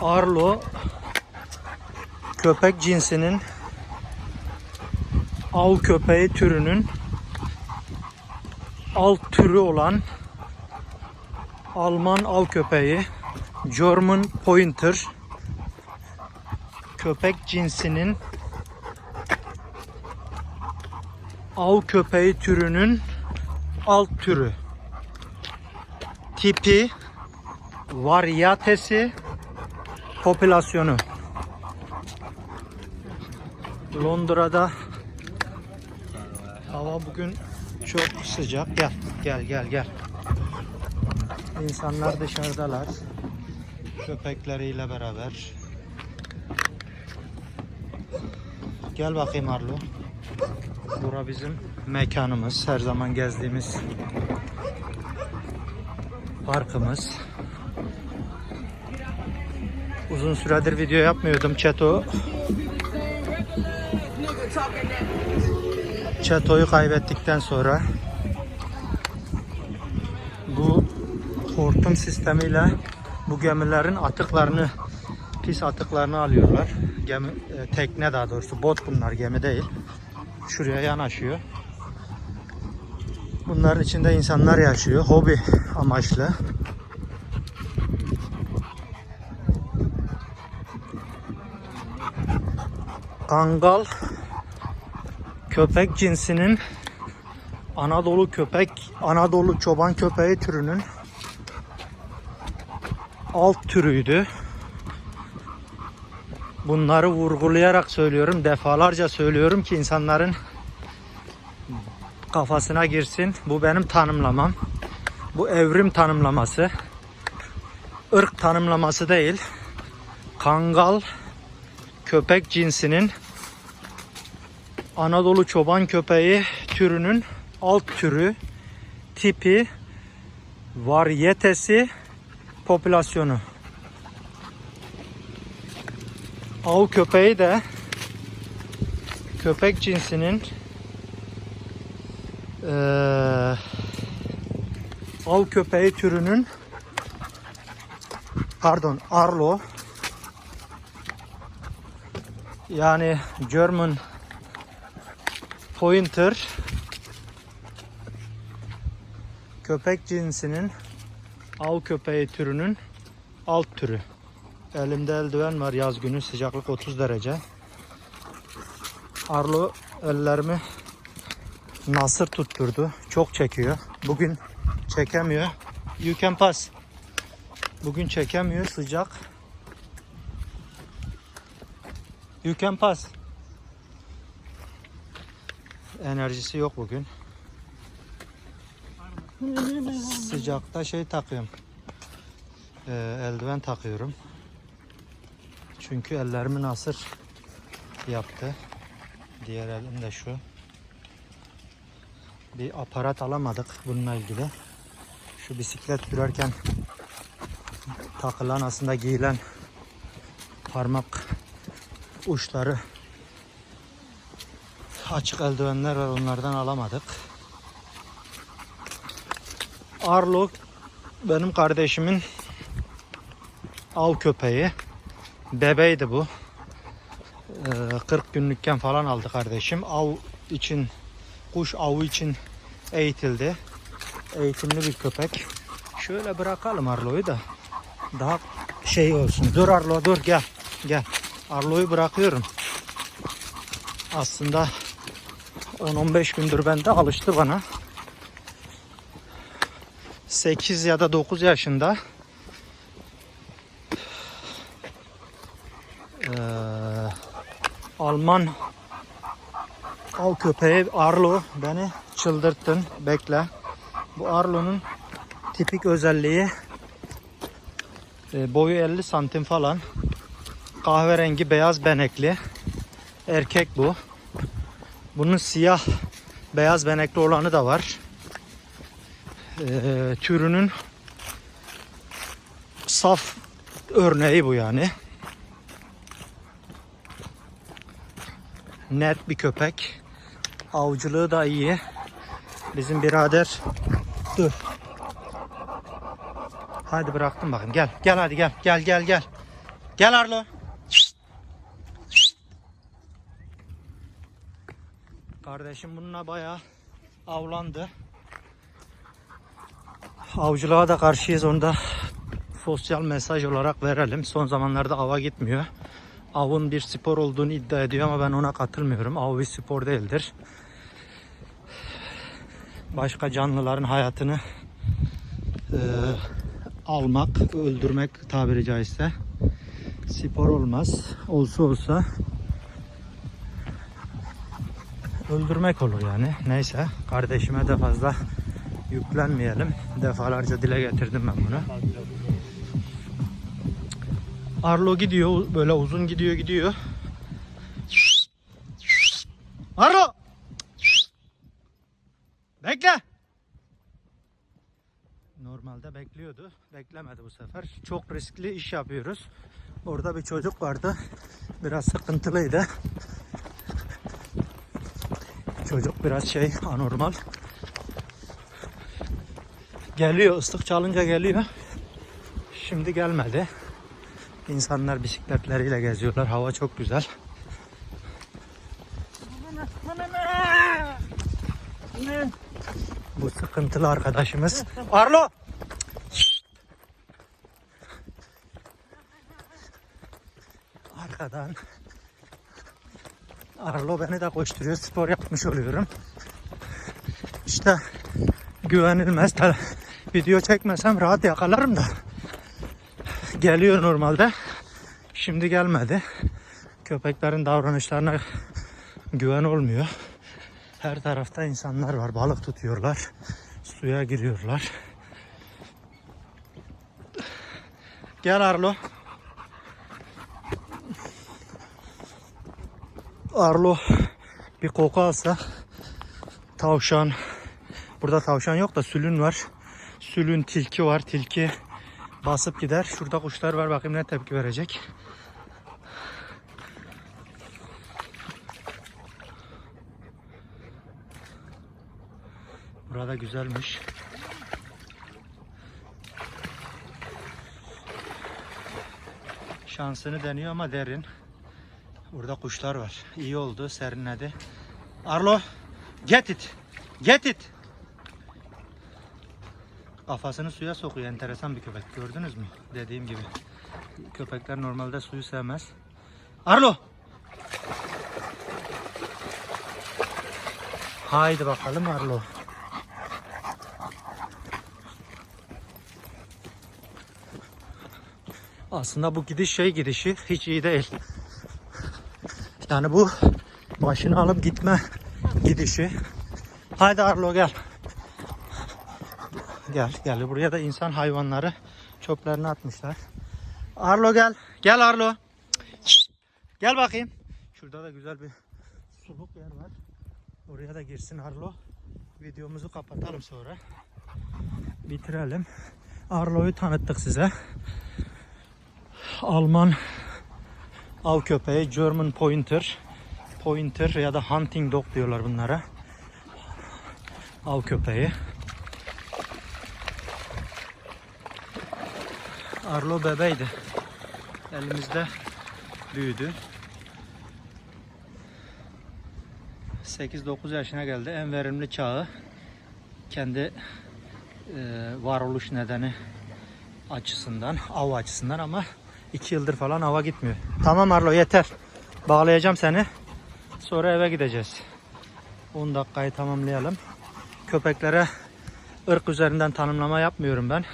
Arlo köpek cinsinin av köpeği türünün alt türü olan Alman av köpeği German Pointer köpek cinsinin av köpeği türünün alt türü. Tipi varyatesi popülasyonu. Londra'da hava bugün çok sıcak. Gel gel gel gel. İnsanlar dışarıdalar. Köpekleriyle beraber. Gel bakayım Arlo. Bura bizim mekanımız. Her zaman gezdiğimiz parkımız Uzun süredir video yapmıyordum Çeto. Çeto'yu kaybettikten sonra bu hortum sistemiyle bu gemilerin atıklarını pis atıklarını alıyorlar. Gemi e, tekne daha doğrusu bot bunlar gemi değil. Şuraya yanaşıyor. Bunların içinde insanlar yaşıyor. Hobi amaçlı. Kangal köpek cinsinin Anadolu köpek, Anadolu çoban köpeği türünün alt türüydü. Bunları vurgulayarak söylüyorum, defalarca söylüyorum ki insanların kafasına girsin. Bu benim tanımlamam. Bu evrim tanımlaması. ırk tanımlaması değil. Kangal köpek cinsinin Anadolu çoban köpeği türünün alt türü, tipi, varyetesi, popülasyonu. Av köpeği de köpek cinsinin eee av köpeği türünün pardon Arlo yani German Pointer köpek cinsinin av köpeği türünün alt türü. Elimde eldiven var yaz günü sıcaklık 30 derece. Arlo ellerimi nasır tutturdu. Çok çekiyor. Bugün çekemiyor. You can pass. Bugün çekemiyor sıcak. You can pass. Enerjisi yok bugün. Sıcakta şey takıyorum. Ee, eldiven takıyorum. Çünkü ellerimi nasır yaptı. Diğer elim de şu. Bir aparat alamadık bununla ilgili. Şu bisiklet sürerken takılan aslında giyilen parmak uçları açık eldivenler var onlardan alamadık. Arlo benim kardeşimin av köpeği. Bebeydi bu. Ee, 40 günlükken falan aldı kardeşim. Av için, kuş avı için eğitildi. Eğitimli bir köpek. Şöyle bırakalım Arlo'yu da. Daha şey olsun. Dur Arlo dur gel. Gel. Arlo'yu bırakıyorum. Aslında 10-15 gündür bende alıştı bana. 8 ya da 9 yaşında Ee, Alman av köpeği Arlo beni çıldırttın bekle bu Arlo'nun tipik özelliği e, boyu 50 santim falan kahverengi beyaz benekli erkek bu bunun siyah beyaz benekli olanı da var Ee, türünün saf örneği bu yani. Net bir köpek. Avcılığı da iyi. Bizim birader dur. Hadi bıraktım bakın. Gel. Gel hadi gel. Gel gel gel. Gel Arlo. Kardeşim bununla bayağı avlandı. Avcılığa da karşıyız onu da sosyal mesaj olarak verelim. Son zamanlarda ava gitmiyor. Avın bir spor olduğunu iddia ediyor ama ben ona katılmıyorum. Av bir spor değildir. Başka canlıların hayatını e, almak, öldürmek tabiri caizse spor olmaz. Olsa olsa öldürmek olur yani. Neyse kardeşime de fazla yüklenmeyelim. Defalarca dile getirdim ben bunu. Arlo gidiyor böyle uzun gidiyor gidiyor. Arlo! Bekle! Normalde bekliyordu. Beklemedi bu sefer. Çok riskli iş yapıyoruz. Orada bir çocuk vardı. Biraz sıkıntılıydı. Çocuk biraz şey anormal. Geliyor ıslık çalınca geliyor. Şimdi gelmedi. İnsanlar bisikletleriyle geziyorlar. Hava çok güzel. Bu sıkıntılı arkadaşımız. Arlo! Arkadan Arlo beni de koşturuyor. Spor yapmış oluyorum. İşte güvenilmez. Video çekmesem rahat yakalarım da. Geliyor normalde. Şimdi gelmedi. Köpeklerin davranışlarına güven olmuyor. Her tarafta insanlar var. Balık tutuyorlar. Suya giriyorlar. Gel Arlo. Arlo bir koku alsa tavşan burada tavşan yok da sülün var. Sülün tilki var. Tilki basıp gider. Şurada kuşlar var. Bakayım ne tepki verecek. Burada güzelmiş. Şansını deniyor ama derin. Burada kuşlar var. İyi oldu. Serinledi. Arlo, get it. Get it. Kafasını suya sokuyor. Enteresan bir köpek. Gördünüz mü? Dediğim gibi. Köpekler normalde suyu sevmez. Arlo. Haydi bakalım Arlo. Aslında bu gidiş şey gidişi hiç iyi değil. Yani bu başını alıp gitme gidişi. Haydi Arlo gel. Gel gel buraya da insan hayvanları çöplerini atmışlar. Arlo gel. Gel Arlo. Gel bakayım. Şurada da güzel bir suluk yer var. Oraya da girsin Arlo. Videomuzu kapatalım sonra. Bitirelim. Arlo'yu tanıttık size. Alman av köpeği German Pointer. Pointer ya da Hunting Dog diyorlar bunlara. Av köpeği. Arlo bebeydi. Elimizde büyüdü. 8-9 yaşına geldi. En verimli çağı kendi e, varoluş nedeni açısından, av açısından ama 2 yıldır falan ava gitmiyor. Tamam Arlo yeter. Bağlayacağım seni. Sonra eve gideceğiz. 10 dakikayı tamamlayalım. Köpeklere ırk üzerinden tanımlama yapmıyorum ben.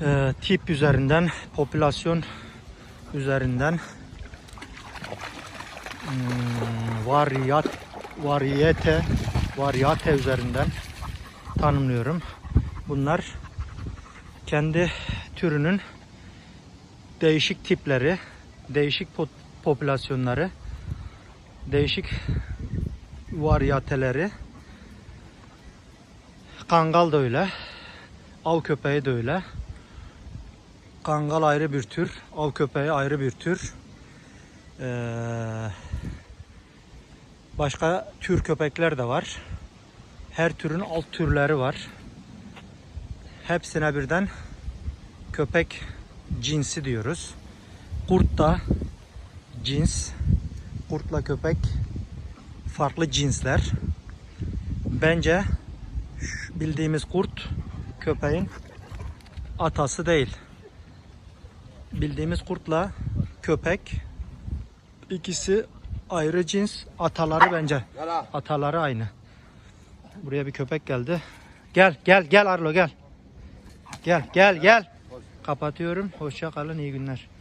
Ee, tip üzerinden, popülasyon üzerinden hmm, variyat, variyete, variyate üzerinden tanımlıyorum. Bunlar kendi türünün değişik tipleri, değişik po- popülasyonları, değişik variyateleri. Kangal da öyle, av köpeği de öyle. Kangal ayrı bir tür, av köpeği ayrı bir tür. Ee, başka tür köpekler de var. Her türün alt türleri var. Hepsine birden köpek cinsi diyoruz. kurt da cins. Kurtla köpek farklı cinsler. Bence bildiğimiz kurt köpeğin atası değil. Bildiğimiz kurtla köpek ikisi ayrı cins. Ataları bence. Ataları aynı. Buraya bir köpek geldi. Gel gel gel Arlo gel. Gel gel gel. Kapatıyorum. Hoşça kalın iyi günler.